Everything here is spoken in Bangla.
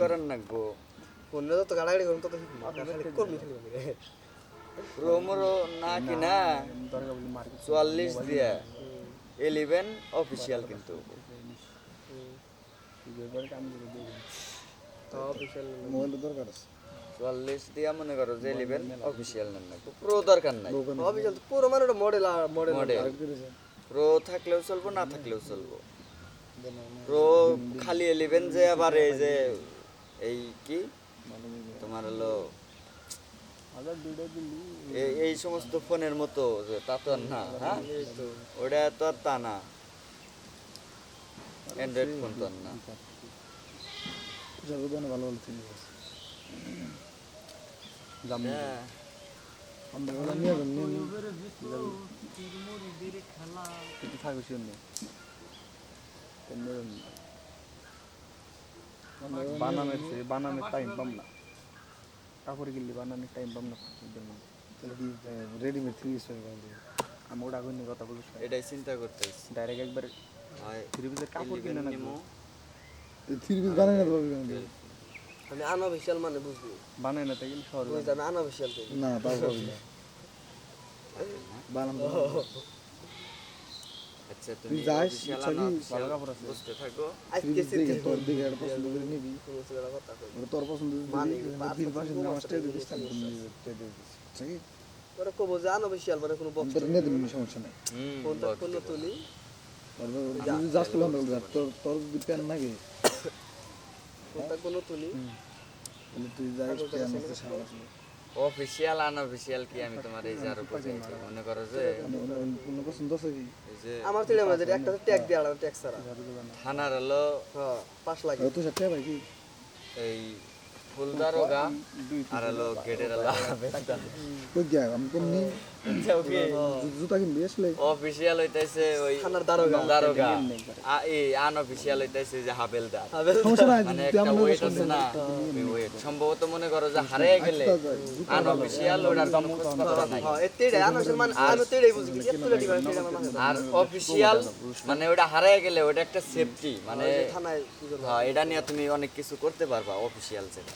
করার অন্য যত গাড়াগাড়ি করুন তত কর্মী না। চুয়াল্লিশ দিয়া। অফিসিয়াল কিন্তু। চুয়াল্লিশ দিয়া মনে করো যে ইলেভেন অফিসিয়াল নেন না প্রো দরকার নাই। পুরো মানে মডেল মডেল মডেল প্রো থাকলেও চলবো না থাকলেও চলবো। প্রো খালি ইলেভেন যে আবার এই যে এই কি? তোমার হলো এই- সমস্ত ফোনের মতো তা তো আর না হ্যাঁ? ওটা তো আর তা না। অ্যান্ড্রয়েড ফোন তো আর না। ভালো ভালো আমরা নিয়ে যাবেন নিয়ে নিয়ে থাকবে বানানোর বানানোর টাইম পাম না। কাপড় কিনলে বানানোর টাইম পাম না রেডিমেড থ্রি পিস আমি ওটা আগুন কথা বলিস এটাই চিন্তা করতেছি। ডাইরেক্ট একবার থ্রি পিসের কাপড় কিনে না থ্রি পিস বানাই না আমি আনঅফিসিয়াল মানে বুঝবি। বানায় না তাই গেলে শহর আমি আনঅফিসিয়াল না তাও না। বানাম আচ্ছা তুমি যাস, official ইচ্ছা কি? unofficial ভালো কাপড় আছে। বুঝতে থাকো। আজকে পিস তোর একটা পছন্দ করে নিবি পছন্দ মানে, তিন ঠিক আছে। কব যে মানে কোনো বক্স তোর দিবি। সমস্যা নেই। কোনো তুলি। যদি যাস তো যা। তোর প্যান লাগে ফোনটা কোনো তুলি। তুই যাই অফিসিয়াল আনঅফিসিয়াল কি আমি তোমার এই যার উপর মনে করো যে কোনো পছন্দ আছে কি এই যে আমার ছেলে মানে একটা ট্যাগ দিয়ে আলাদা ট্যাগ ছাড়া। থানার হলো হ্যাঁ পাঁচ লাগে তুই সাথে ভাই কি? এই আর হলো গেটের হলো কই গিয়া আমি কেমনি জুতা কিনবি আসলে। অফিসিয়াল হইতাছে ওই থানার দারোগা। দারোগা আ- এই আনঅফিসিয়াল হইতাছে যে হাবেলদার। আবেল সমস্যা নাই মানে একটা ওয়েট আছে না ওয়েট সম্ভবত মনে করো যে হারিয়ে গেলে আনঅফিসিয়াল ওটার কোনো খোঁজ খবর নাই। হ্যাঁ মানে আর অফিসিয়াল মানে ওটা হারিয়ে গেলে ওটা একটা সেফটি মানে থানায় হ্যাঁ এটা নিয়ে তুমি অনেক কিছু করতে পারবা অফিসিয়াল যেটা।